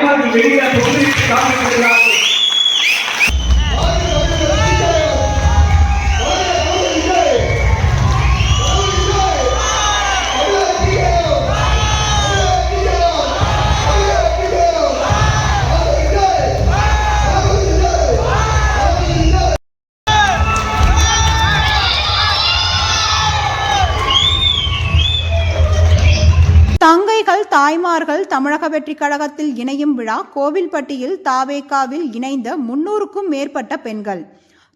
看你们 vị trí liên. தாய்மார்கள் தமிழக வெற்றிக் கழகத்தில் இணையும் விழா கோவில்பட்டியில் தாவேக்காவில் இணைந்த முன்னூறுக்கும் மேற்பட்ட பெண்கள்.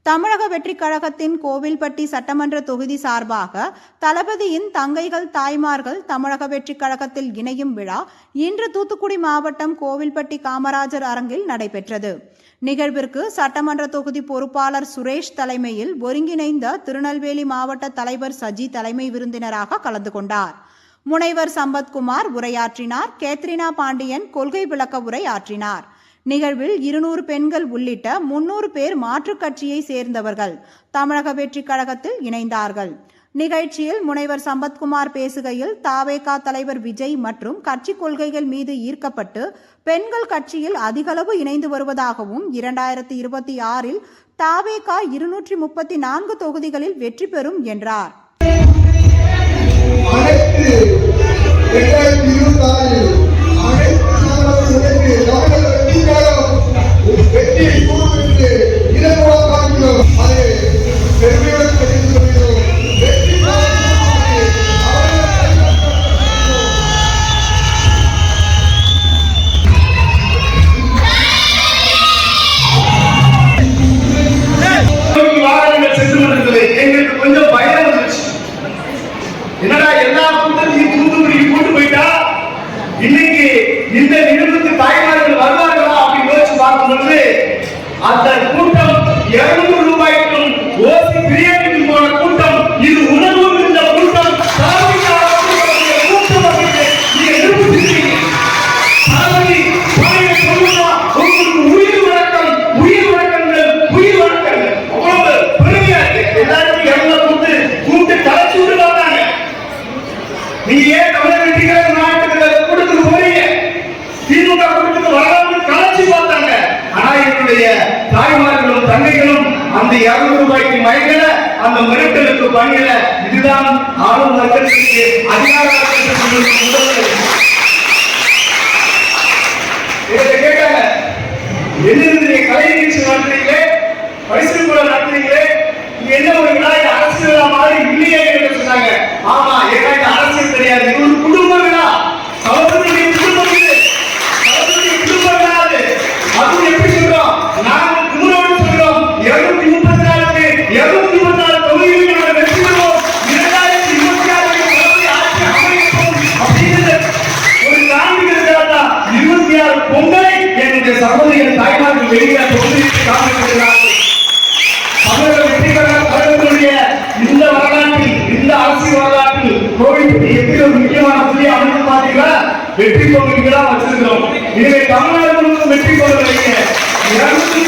தமிழக வெற்றிக் கழகத்தின் கோவில்பட்டி சட்டமன்ற தொகுதி சார்பாக தளபதியின் தங்கைகள் தாய்மார்கள் தமிழக வெற்றிக் கழகத்தில் இணையும் விழா இன்று தூத்துக்குடி மாவட்டம் கோவில்பட்டி காமராஜர் அரங்கில் நடைபெற்றது. நிகழ்விற்கு சட்டமன்ற தொகுதி பொறுப்பாளர் சுரேஷ் தலைமையில் ஒருங்கிணைந்த திருநெல்வேலி மாவட்ட தலைவர் சஜி தலைமை விருந்தினராக கலந்து கொண்டார். முனைவர் சம்பத்குமார் உரையாற்றினார். கேத்ரினா பாண்டியன் கொள்கை விளக்க உரை ஆற்றினார். நிகழ்வில் இருநூறு பெண்கள் உள்ளிட்ட முன்னூறு பேர் மாற்றுக் கட்சியை சேர்ந்தவர்கள் தமிழக வெற்றிக் கழகத்தில் இணைந்தார்கள். நிகழ்ச்சியில் முனைவர் சம்பத்குமார் பேசுகையில் தாவேகா தலைவர் விஜய் மற்றும் கட்சி கொள்கைகள் மீது ஈர்க்கப்பட்டு பெண்கள் கட்சியில் அதிகளவு இணைந்து வருவதாகவும் இரண்டாயிரத்தி இருபத்தி ஆறில் தாவேகா இருநூற்றி முப்பத்தி நான்கு தொகுதிகளில் வெற்றி பெறும் என்றார். என்னடா எல்லா கூட்டத்தையும் தூத்துக்குடிக்கு கூட்டு போயிட்டா? இன்னைக்கு இந்த திமுக கலைச்சி பார்த்தாங்க. ஆனா என்னுடைய தாய்மார்களும் தங்கைகளும் அந்த 200 ரூபாய்க்கு மயங்கல அந்த மிரட்டலுக்கு பணியில. இதுதான் ஆளும் வர்க்கத்திற்கு அதிகார கேட்டாங்க கலை நிகழ்ச்சி நடத்துறீங்களே பரிசு கூட நடத்துறீங்களே என்ன ஒரு விழா அரசு மாதிரி இல்லையே என்று சொன்னாங்க. ஆமா ஏன்னா அரசியல் தெரியாது. இது ஒரு குழு. பொங்கலை என்னுடைய சகோதரியின் தாய்மார்கள் வெளியே தொகுதிக்கு காண்பிக்கிறார்கள் தமிழக வெற்றிகர கழகத்தினுடைய இந்த வரலாற்றில் இந்த அரசியல் வரலாற்றில் கோவிட் எப்படி ஒரு முக்கியமான புள்ளி அமைந்து பார்த்தீங்களா? வெற்றி கோவில்களா வச்சிருக்கிறோம். தமிழ்நாடு முழுவதும் வெற்றி கோவில் இருநூத்தி